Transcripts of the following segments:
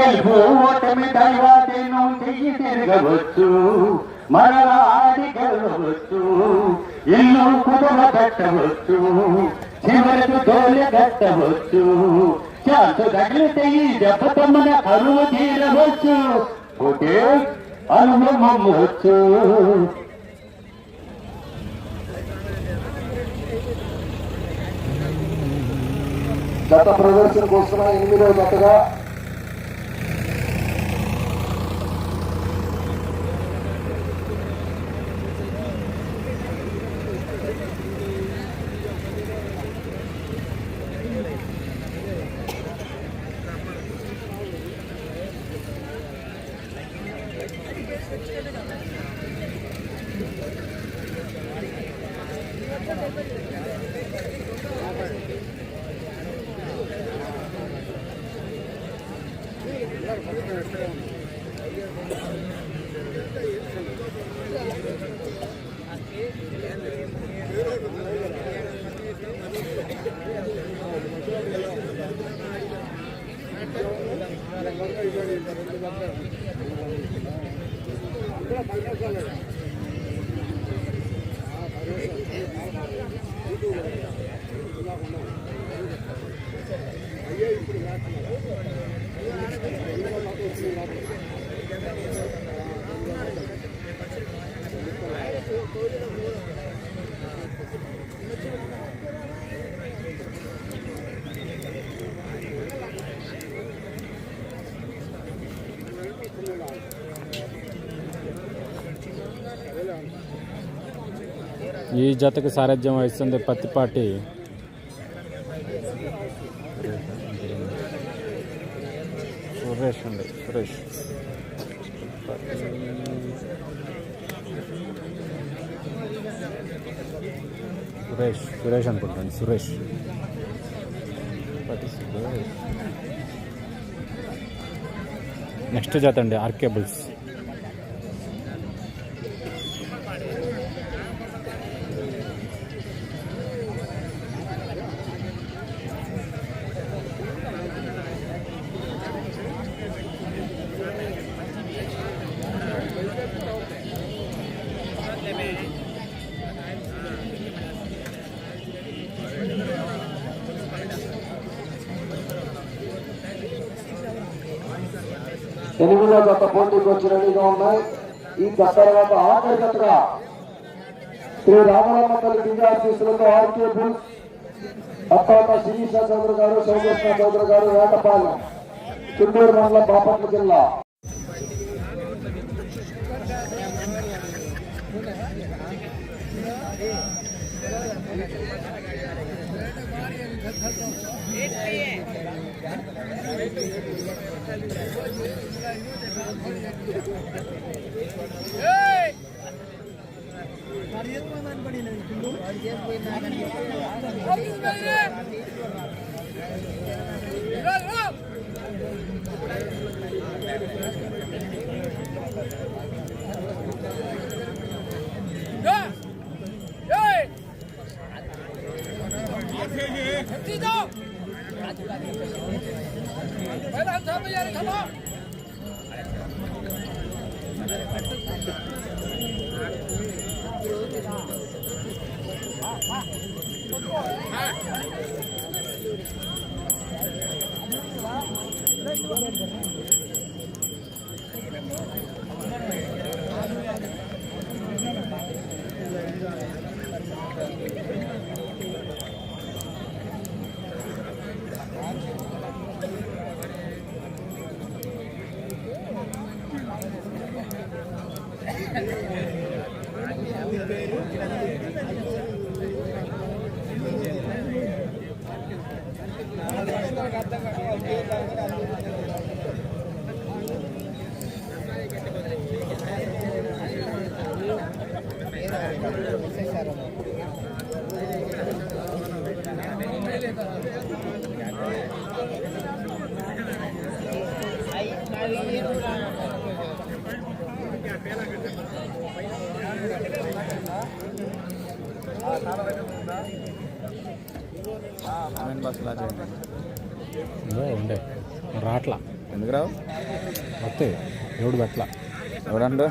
గెలుపు ఓటమి దైవాదేను చెయ్యి తిరగవచ్చు మరలా గెలవచ్చు ఇల్లు కుదువ కట్టవచ్చు చివరకు తోలి కట్టవచ్చు ఛాన్స్ తగిలితే ఈ దెబ్బతో మన కరువు తీరవచ్చు ఒకే అనుభవం వచ్చు. గత ప్రదర్శన కోసం ఎనిమిదవ జతగా ఈ జతకు సారథ్యం వహిస్తుంది పత్తిపాటి. సురేష్ అండి సురేష్. సురేష్ సురేష్ అనుకుంటాను సురేష్. పత్తి సురేష్. నెక్స్ట్ జత అండి ఆర్కేబుల్స్. ఎనిమిదవ జత పోటీకి వచ్చి రెడీగా ఉన్నాయి ఈ జత తర్వాత ఆఖరి జతగా శ్రీ రామరామ తల్లి విద్యార్థిస్తులతో ఆర్కే బుల్స్ అత్తాత శిరీష చౌదరి గారు శివకృష్ణ చౌదరి గారు వేటపాలెం చుండూరు మండలం బాపట్ల జిల్లా కామెంట్ బాక్స్ પડી નહીં ఉండే. రాట్లా. ఎందుకు రావు? వస్తాయి ఎవడు పెట్టలా. ఎవడండు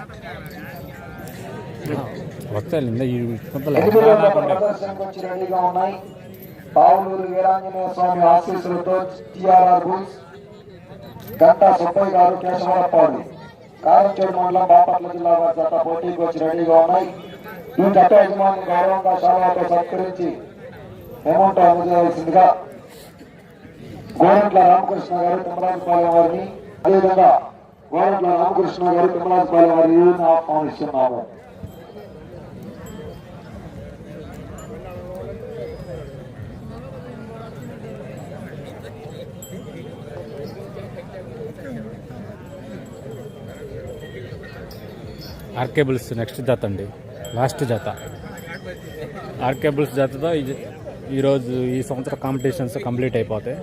వస్తాయి ఈ పావులూరు వీరాంజనేయ స్వామి ఆశీస్సులతో టిఆర్ఆర్ బుల్స్ గంటా సుబ్బయ్య గారు కేశవరప్పాడు కారంచేడు మండలం బాపట్ల జిల్లా వారి జత పోటీకి వచ్చి రెడీగా ఉన్నాయి. ఈ చట్ట యజమాని గౌరవంగా శాలతో సత్కరించి అమౌంట్ అందజేయవలసిందిగా గోరంట్ల రామకృష్ణ గారు తిమ్మరాజుపాలెం వారిని అదేవిధంగా గోరంట్ల రామకృష్ణ గారు తిమ్మరాజుపాలెం వారిని ఆహ్వానిస్తున్నాము. ఆర్కేబుల్స్ నెక్స్ట్ జత అండి లాస్ట్ జత. ఆర్కేబుల్స్ జతతో ఇది ఈరోజు ఈ సంవత్సరం కాంపిటీషన్స్ కంప్లీట్ అయిపోతాయి.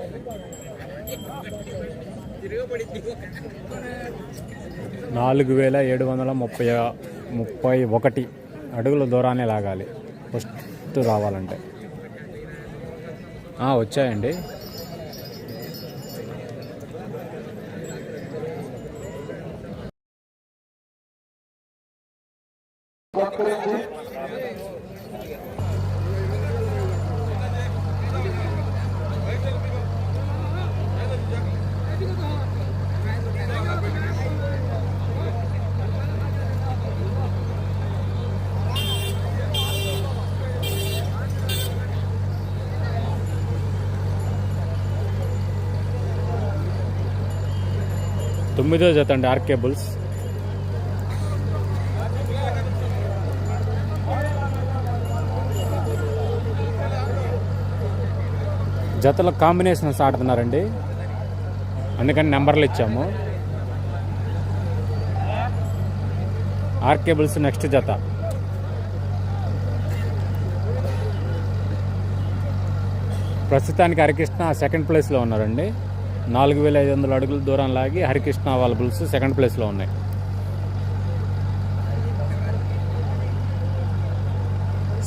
నాలుగు వేల ఏడు వందల ముప్పై ముప్పై ఒకటి అడుగుల దూరాన్ని లాగాలి. ఫస్ట్ రావాలంటే. వచ్చాయండి సత్కరించి తొమ్మిదో జత అండి ఆర్కేబుల్స్ జతల కాంబినేషన్స్ ఆడుతున్నారండి. అందుకని నెంబర్లు ఇచ్చాము. ఆర్కేబుల్స్ నెక్స్ట్ జత. ప్రస్తుతానికి హరికృష్ణ సెకండ్ ప్లేస్లో ఉన్నారండి. నాలుగు వేల ఐదు వందల అడుగుల దూరం లాగి హరికృష్ణ అవైలబుల్స్ సెకండ్ ప్లేస్లో ఉన్నాయి.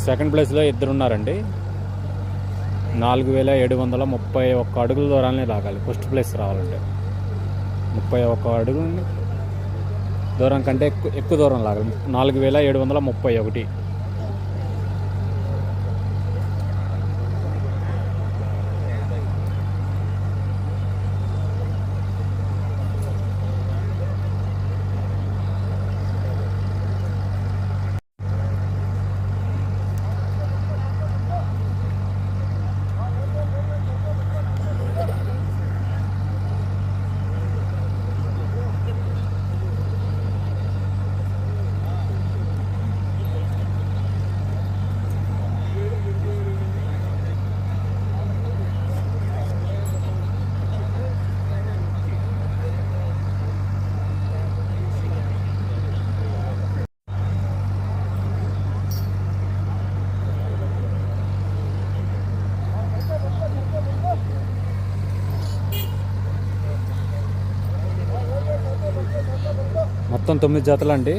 సెకండ్ ప్లేస్లో ఇద్దరు ఉన్నారండి నాలుగు వేల ఏడు వందల ముప్పై ఒక్క అడుగుల దూరాన్ని లాగాలి. ఫస్ట్ ప్లేస్ రావాలంటే. ముప్పై ఒక్క అడుగు దూరం కంటే ఎక్కువ ఎక్కువ దూరం లాగాలి. నాలుగు వేల ఏడు వందల ముప్పై ఒకటి. మొత్తం తొమ్మిది జతలు అండి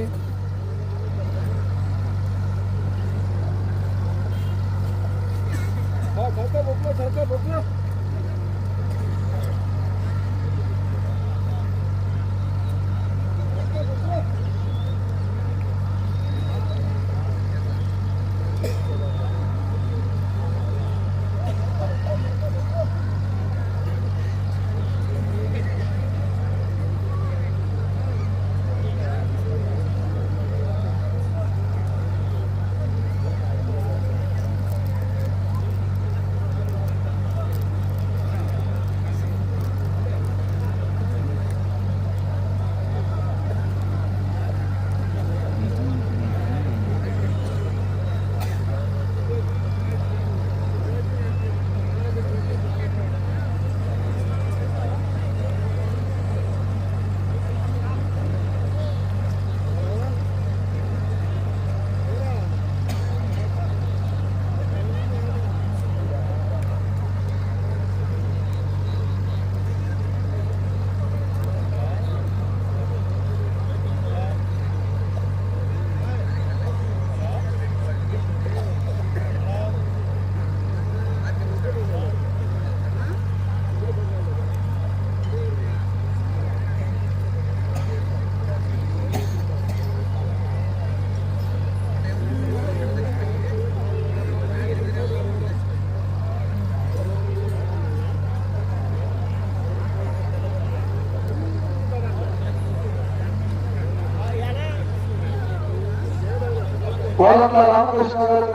కోలంల రామకృష్ణ గారు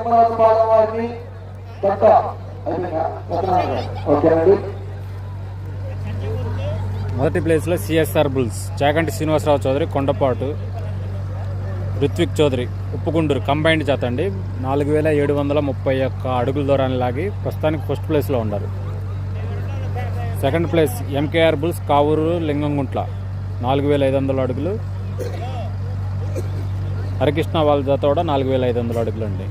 వారిని కొత్త ఓకేనండి మొదటి ప్లేస్లో CSR bulls Chakanti Srinivasarao Chowdary Kondapatu Rithvik Chowdary Uppugunduru combined జాత అండి. నాలుగు వేల ఏడు వందల ముప్పై ఒక్క అడుగుల దూరాన్ని లాగి ప్రస్తుతానికి ఫస్ట్ ప్లేస్లో ఉన్నారు. Second place MKR bulls Kavuru Lingamguntla నాలుగు వేల ఐదు వందల అడుగులు. హరికృష్ణ వాళ్ళ జత కూడా నాలుగు వేల ఐదు వందల అడుగులు అండి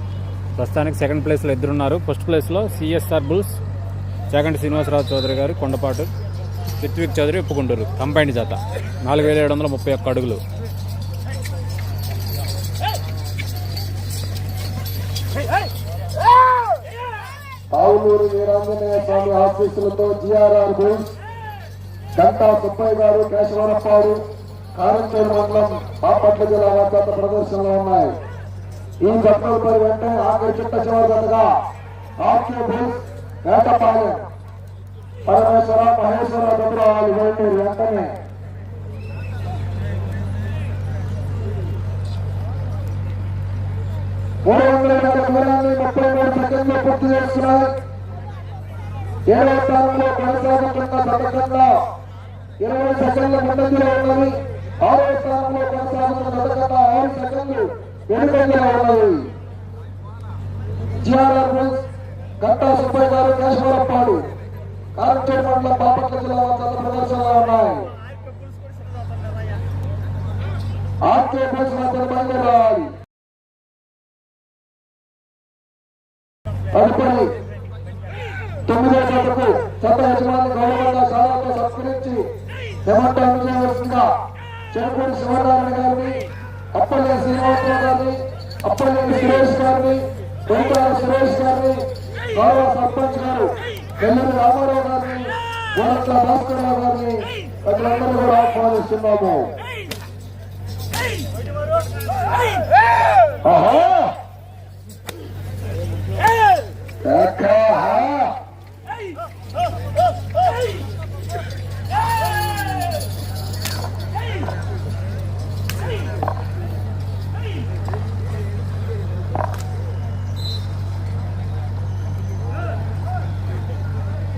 ప్రస్తుతానికి సెకండ్ ప్లేస్లో ఇద్దరున్నారు. ఫస్ట్ ప్లేస్లో CSR bulls second Srinivasarao Chowdary garu Kondapatu Ritvik Chowdary Uppukunturu combined జత. నాలుగు వేల ఏడు వందల ముప్పై ఒక్క అడుగులు. ఆవులూరు వీరాంజనేయ స్వామి ఆఫీసులతో జిఆర్ఆర్ గంటా సుబ్బయ్య గారు కేశవరప్పాడు కారంచేరు మండలం బాపట్ల జిల్లా వద్ద ప్రదర్శనలో ఉన్నాయి. ఈ జట్లపై వెంటనే ఆఖరి చిట్ట చివరిగా జతగా వేటపాలెం పరమేశ్వర మహేశ్వర దగ్గర వెళ్ళి వెంటనే మూడు వందల యాభై దూరాన్ని ముప్పై మూడు సెకండ్లు పూర్తి చేస్తున్నాయి. ఏడవ స్థానంలో కొనసాగుతున్న సందర్భంగా ఇరవై సెకండ్ల ముందంజలో ఉన్నది. ఆరవ స్థానంలో కొనసాగుతున్న పథకంగా ఆరు సెకండ్లు వెనుకంజలో ఉన్నవి జిఆర్ఆర్ బుల్స్ సుబ్బయ్య గారు కేశవరప్పాడు మండలం బాపట్ల జిల్లా ప్రదర్శనలో ఉన్నాయి ఆర్కే మాత్రం బయలుదేరాలి తదుపరి తొమ్మిదో తారీఖు చట్ట యజమాని గౌరవంగా సారాతో సత్కరించి నిమజ్జనం చేయవలసిందిగా చెరుకూరి శివనారాయణ గారిని అప్పలే శ్రీనివాసరావు గారిని అప్పలేని సురేష్ గారిని కొడుకాల సురేష్ గారిని గౌరవ సర్పంచ్ గారు నెల్లూరు రామారావు గారిని గోడట్ల భాస్కరరావు గారిని ప్రజలందరూ కూడా ఆహ్వానిస్తున్నాము. ఆహా!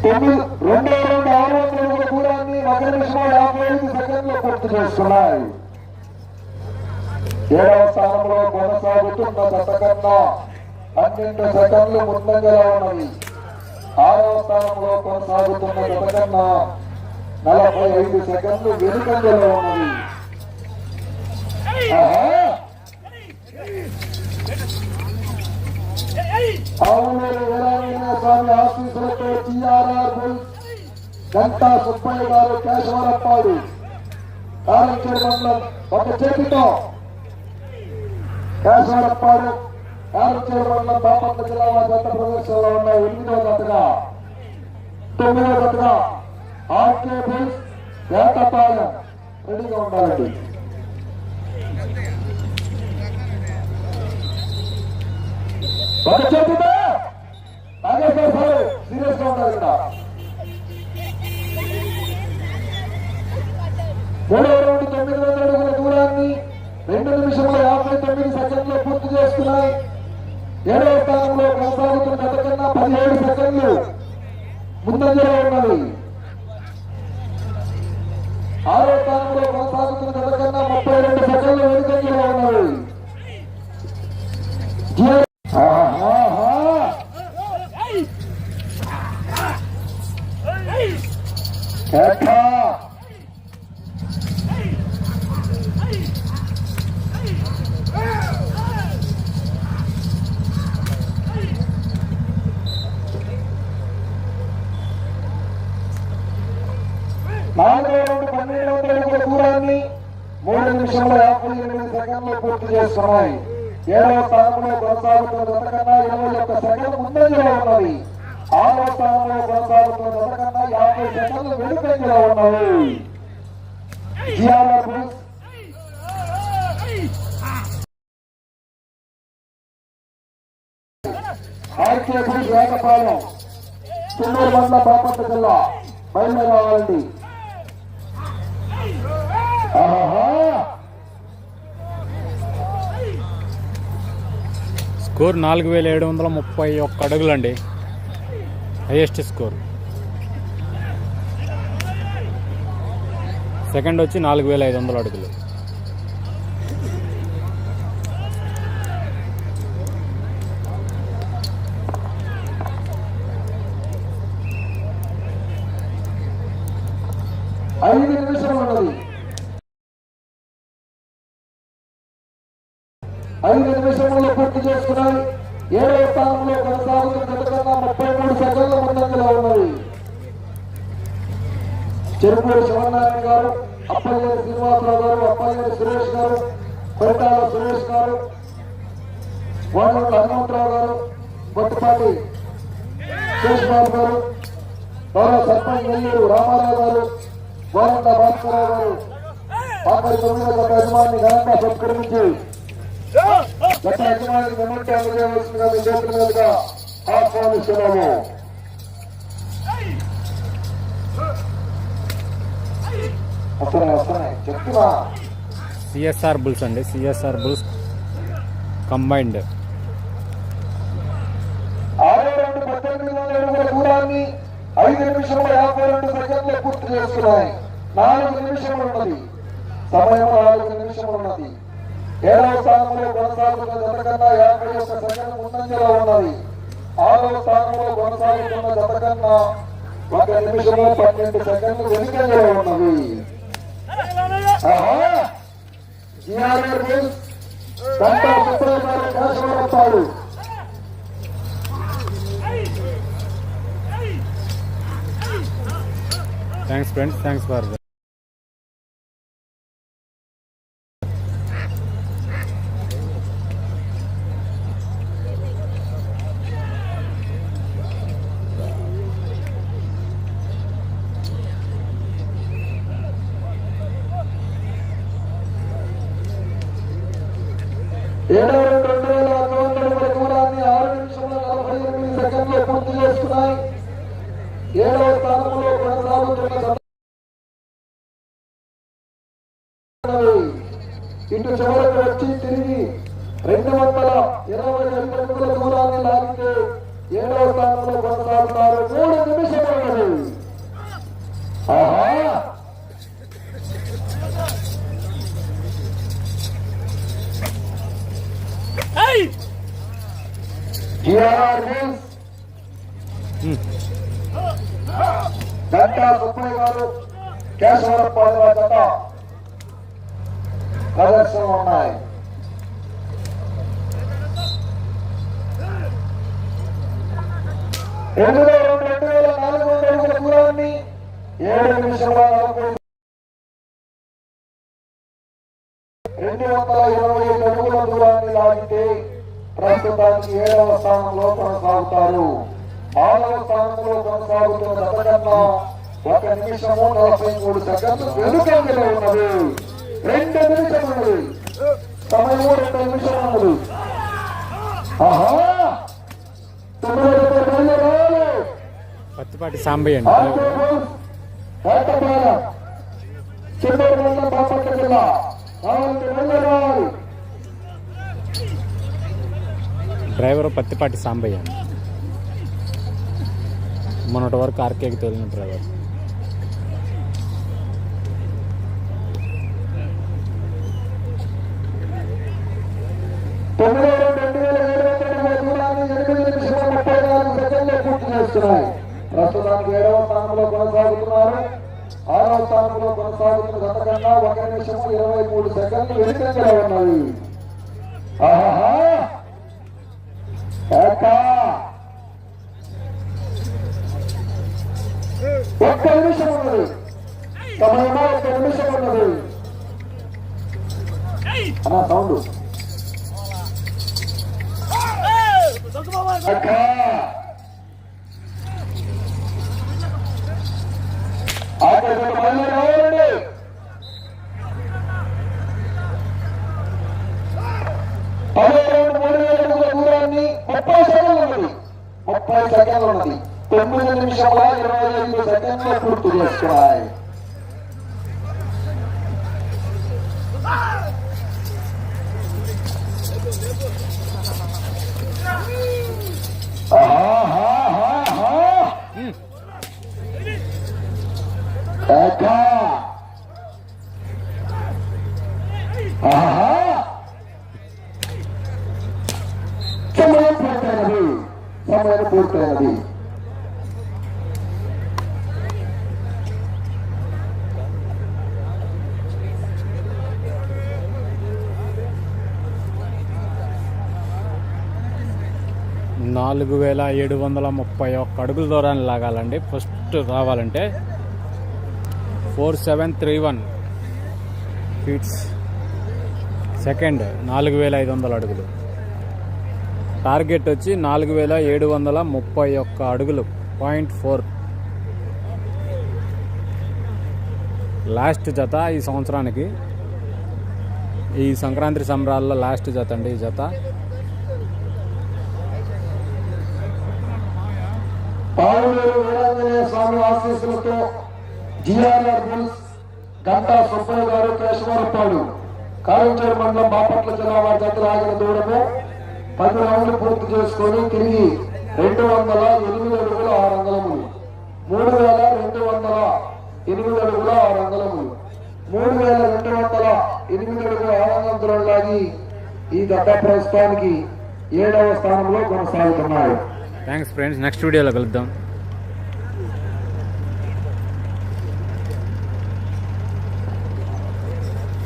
తొమ్మిది రెండు ఆరు వందల అడుగుల దూరాన్ని ఒక నిమిషం యాభై ఐదు సెకండ్లు పూర్తి చేస్తున్నాయి. ఏడవ స్థానంలో కొనసాగుతున్న జతకన్నా పన్నెండు సెకండ్లు ముందంగా ఉన్నవి ఆరవ స్థానంలో కొనసాగుతున్న జతకన్నా నలభై ఐదు సెకండ్లు వెనుకంగా ఉన్నవి ఆహా! ఆవులూరు స్వామి ఆశీస్సులతో టీఆర్ఆర్ గంటా సుబ్బయ్య గారు కేశవరప్పాడు కారంచేరు మండలం ఒక చేతితో కేశవరప్పాడు కారంచేరు మండలం బాపట్ల జిల్లా వారి గత ప్రదేశంలో ఉన్న ఎనిమిదో గతగా తొమ్మిదో గతగా ఆర్కే బుల్స్ వేటపాలెం రెడీగా ఉండాలండి ఒక నాగేశ్వర సార్ సీరియస్గా ఉండాలి ఇక్కడ మూడవ రౌండ్ తొమ్మిది వందల అడుగుల దూరాన్ని రెండు నిమిషముల యాభై తొమ్మిది సెకండ్లు పూర్తి చేసుకున్నాయి ఏడవ స్థానంలో కొనసాగుతున్న గత కన్నా పదిహేడు సెకండ్లు ముందంజలో ఆరో స్థానంలో కొనసాగుతున్న గత కన్నా ముప్పై రెండు సెకండ్లు వెనుకంజలో ఉన్నవి. నాలుగో రౌండ్ పన్నెండు వందల అడుగుల దూరాన్ని మూడు నిమిషముల యాభై ఎనిమిది సెకండ్లు పూర్తి చేస్తున్నాయి. ఏడవ స్థానంలో కొనసాగుతున్న జత కన్నా ఇరవై ఒక్క సెకండ్ ముందంజలో ఉన్నది. స్థానంలో కొనసాగుతున్న యాభై సెకండ్లు వెనుకంజలో జిఆర్ఆర్ బుల్స్ ఆర్కే బుల్స్ మండల బాపట్ల జిల్లా బయలుదేరి రావాలండి స్కోర్ నాలుగు వేల ఏడు వందల ముప్పై ఒక్క అడుగులండి. హైయెస్ట్ స్కోర్ సెకండ్ వచ్చి నాలుగు వేల ఐదు వందల అడుగులు. ఐదు నిమిషం ఉన్నది ఐదు నిమిషంలో పూర్తి చేసుకున్నాయి. ఏడవ స్థానంలో కొనసాగుతున్న గతకన్నా ముప్పై మూడు సెకండ్ల ముందంజలో ఉన్నది? చెరుకూరు శివనారాయణ గారు అప్పయ్య శ్రీనివాసరావు గారు అప్పయ్య సురేష్ గారు కొరటాల సురేష్ గారు వాడల హనుమంతరావు గారు బొట్టుపాటి శేషబాబు గారు గౌరవ సర్పంచ్ నెల్లూరు రామారావు గారు గోరంట భాస్కరరావు గారు ఆఖరి తొమ్మిదో యజమాని ఘనంగా సత్కరించి గత యజమానికి అందజేయవలసిందిగా మీ చేతుల మీదుగా ఆహ్వానిస్తున్నాము. సిఎస్ఆర్ బుల్స్ అండి సిఎస్ఆర్ బుల్స్ కంబైన్డ్. ఆరు రెండు పద్దెనిమిది వందల అడుగుల దూరాన్ని ఐదు నిమిషముల యాభై రెండు సెకండ్లు పూర్తి చేస్తున్నాయి. నాలుగు నిమిషములు ఉన్నది సమయం నాలుగు నిమిషములు ఉన్నది ఏడవ స్థానంలో కొనసాగుతున్న జత కన్నా యాభై ఒక్క సెకండ్ ముందంజలో ఉన్నది. ఆరవ స్థానంలో కొనసాగుతున్న జత కన్నా ఒక నిమిషంలో పన్నెండు సెకండ్లు వెనుకంజలో ఉన్నది. ఆహా! థ్యాంక్స్ ఫ్రెండ్స్ థ్యాంక్స్ ఫర్ ఏడవ రెండు రెండు వేల ఐదు వందల అడుగుల దూరాన్ని ఆరు నిమిషముల నలభై ఎనిమిది సెకండ్లు పూర్తి చేసుకున్నాయి ఏడవ స్థానంలో కొనసాగుతున్న జత ఇటు చివరకు వచ్చి తిరిగి రెండు వందల ఇరవై రెండు అడుగుల దూరాన్ని లాగితే ఏడవ స్థానంలో కొనసాగుతారు మూడు నిమిషములు ఆహా జిఆర్ఆర్ న్యూస్ గంటా సుబ్బయ్య గారు కేశవరప్ప జత ప్రదర్శన ఉన్నాయి రెండు రెండు వేల నాలుగు వందల అడుగుల దూరాన్ని ఏడు నిమిషాల రెండు వందల ఇరవై ఐదు అడుగుల దూరాన్ని లాగితే ప్రస్తుతానికి ఏడవ స్థానంలో కొనసాగుతారు. ఆరవ స్థానంలో కొనసాగుతున్న అతకన్నా ఒక నిమిషము నలభై మూడు సెకండ్లు వెనుకంజలో ఉన్నది. రెండు నిమిషములు. సమయము రెండు నిమిషం ఆహా! పత్తిపాటి సాంబయ్య అండి. డ్రైవర్ పత్తిపాటి సాంబయ్య అండి. మొన్నటి వరకు ఆర్కేకి తోలిన డ్రైవర్. తొమ్మిదో ఏడవ స్థానంలో కొనసాగుతున్నారు ఆరవ స్థానంలో కొనసాగుతున్న గత కన్నా ఒక నిమిషం ఇరవై మూడు సెకండ్లు వెనుకంగా ఉన్నాయి ఒక్క నిమిషం ఉన్నది సమయమా ఒక్క నిమిషం ఉన్నది అన్నా సౌండ్ అక్కా ఆఖరి మళ్ళీ రావాలండి పదకొండు మూడు వేల అడుగుల దూరాన్ని ముప్పై సెకండ్లు ఉన్నది ముప్పై సెకండ్లు ఉన్నది తొమ్మిది నిమిషాల ఇరవై ఐదు సెకండ్లు పూర్తి చేసుకున్నాయి ఆహాహాహాహా. ఏకా. ఆహా. సమయం పూర్తయినది సమయం నాలుగు వేల ఏడు వందల ముప్పై ఒక్క అడుగుల దూరాన్ని లాగాలండి. ఫస్ట్ రావాలంటే four seven three one feets. Second నాలుగు వేల ఐదు వందల అడుగులు. టార్గెట్ వచ్చి నాలుగు వేల ఏడు వందల ముప్పై ఒక్క అడుగులు పాయింట్ ఫోర్. లాస్ట్ జత ఈ సంవత్సరానికి. ఈ సంక్రాంతి సంబరాల్లో లాస్ట్ జత అండి ఈ జత. స్వామి ఆశీస్సులతో జిఆర్ఆర్ బుల్స్ గంటా సుబ్బయ్య గారు కేశవరపాడు కారంచేరు మండలం బాపట్ల జిల్లా వారి జతలు ఆగిన దూరము. పది రౌండ్లు పూర్తి చేసుకొని తిరిగి రెండు వందల ఎనిమిది అడుగుల ఆరు అంగళములు మూడు వేల రెండు వందల ఎనిమిది అడుగుల ఆరు అంగళములు మూడు వేల రెండు వందల ఎనిమిది అడుగుల ఆరు అంగళం లాగి ఈ గత ప్రస్తుతానికి ఏడవ స్థానంలో కొనసాగుతున్నారు థ్యాంక్స్ ఫ్రెండ్స్ నెక్స్ట్ వీడియోలో కలుద్దాం.